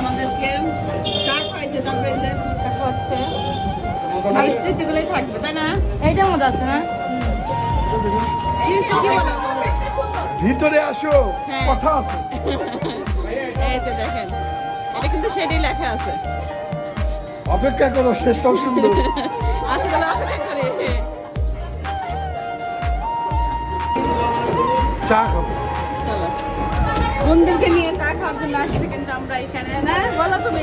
আমাদেরকে চা খাইছে তারপরে ফুচকা খাওয়াচ্ছে। এই থাকবে তাই না? এইটার মধ্যে আছে না? কি স্মৃতি বলো? ভিতরে আসো হ্যাঁ। কথা আছে। এই যে দেখেন এটা কিন্তু সেটাই লেখা আছে। অপেক্ষা করো শেষটাও সুন্দর আসলে অপেক্ষা করি। চা খাব। বন্ধুকে নিয়ে চা খাওয়ার জন্য আসছে কিন্তু আমরা এখানে না বলো তুমি।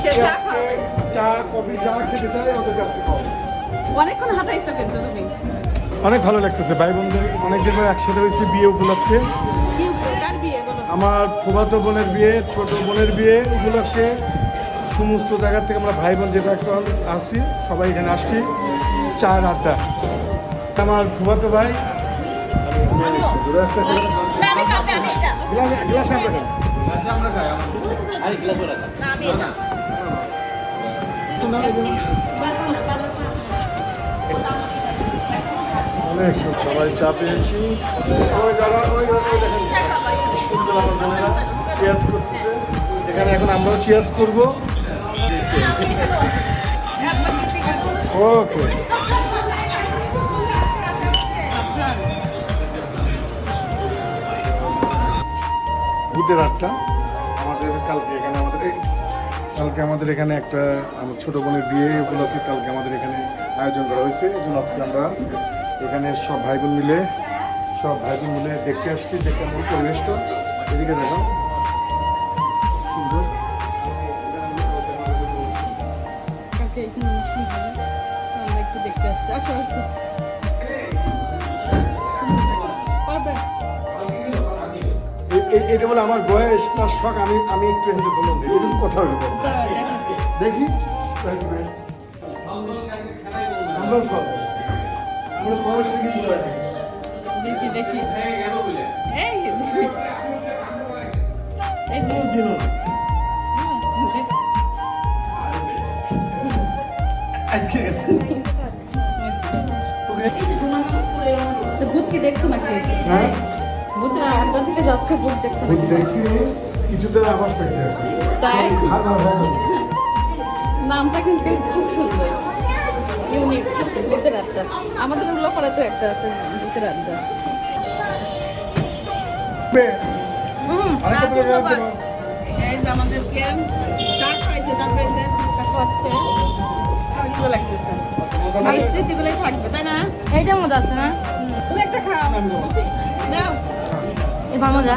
সে চা খাবে। চা কফি যা খেতে চাই ওদের কাছে অনেকক্ষণ হাঁটাইছো কিন্তু তুমি। অনেক ভালো লাগতেছে ভাই বোনদের অনেকদিন পর একসাথে হয়েছে বিয়ে উপলক্ষে। আমার ফুফাতো বোনের বিয়ে ছোট বোনের বিয়ে উপলক্ষে। সমস্ত জায়গা থেকে আমরা ভাই বোন যেটা একটা আসছি সবাই এখানে আসছি চার আড্ডা। আমার ফুফাতো ভাই গ্লাস না আমি এটা অনেক সবাই চা পেয়েছি ওই যারা ওই সুন্দর আমার বোনেরা চেয়ার্স করতেছে এখানে এখন আমরাও চেয়ার্স করব ওকে ভূতের আটটা আমাদের কালকে এখানে আমাদের কালকে আমাদের এখানে একটা আমার ছোট বোনের বিয়ে উপলক্ষে কালকে আমাদের এখানে আয়োজন করা হয়েছে। এই জন্য আজকে আমরা এখানে সব ভাই বোন মিলে সব ভাই বোন মিলে দেখতে আসছি, দেখতে আমাদের পরিবেশটা। এদিকে দেখো। সুন্দর। দেখতে আসছি। আসো আসো। এটা বলে আমার বয়স না শখ আমি আমি একটু হেঁটে চলুন এরকম কথা হলো দেখি। দেখি আমরাও সব। আমরা বয়স দেখি পুরো দেখি দেখি। এই এই কোন দিন হলো? আজকে গেছে। কি দেখছ নাকি? হ্যাঁ। থেকে যাচ্ছে ভূত দেখছ ভূত দেখছি কিছুতে আবাস পাইছে তাই? আর না, না। নামটা কিন্তু খুব সুন্দর। ইউনিক ভূতের আড্ডা। আমাদের উল্লাপাড়া তো একটা আছে ভূতের আড্ডা। বে, হুম, আরেকটা আর করে রাখতে ধন্যবাদ। পারো। এই যে আমাদেরকে চা খাইছে তারপরে যে ফুচকা খাওয়াচ্ছে। ভালো লাগতেছে। এই স্মৃতিগুলোই থাকবে তাই না? এইটার মধ্যে আছে না? তুমি একটা খাও। নাও এই মামা যা